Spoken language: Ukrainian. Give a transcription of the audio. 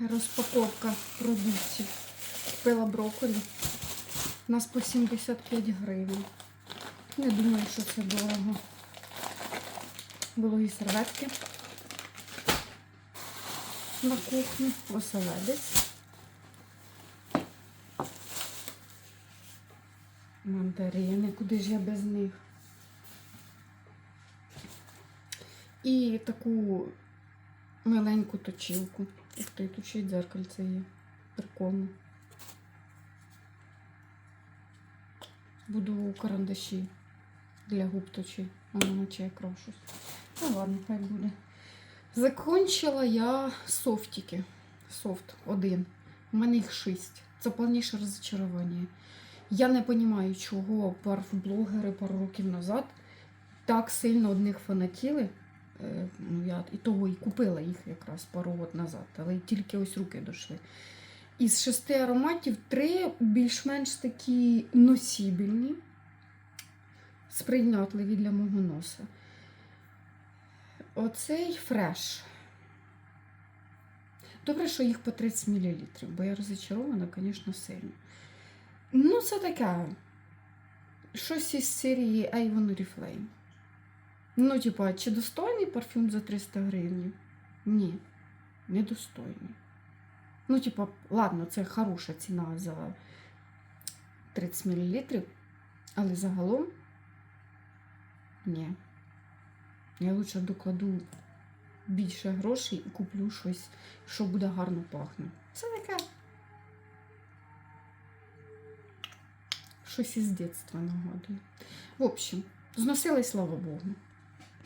Розпаковка продуктів. Купила брокколі. У нас по 75 гривень. Не думаю, що це дорого. Вологі серветки на кухню, оселедець. Мандарини, куди ж я без них? І таку маленьку точилку. Ух ти, тут ще й дзеркальце є. Прикольно. Буду карандаші для губ точити. Воно наче я крашусь. Ну ладно, хай буде. Закончила я софтики. Софт один. У мене їх шість. Це повніше розчарування. Я не розумію, чого парфблогери пару років назад так сильно одних фанатіли. Е, Ну, я і того і купила їх якраз пару років назад, але тільки ось руки дійшли. Із шести ароматів три більш-менш такі носібельні, сприйнятливі для мого носа. Оцей фреш. Добре, що їх по 30 мл, бо я розчарована, звісно, сильно. Ну, це таке. Щось із серії Avon Reflame. Ну, типа, чи достойний парфюм за 300 гривень? Ні, не достойний. Ну, типа, ладно, це хороша ціна за 30 мл, але загалом ні. Я лучше докладу більше грошей і куплю щось, що буде гарно пахнути. Це таке. Щось із дитинства нагадує. В общем, зносилась, слава Богу.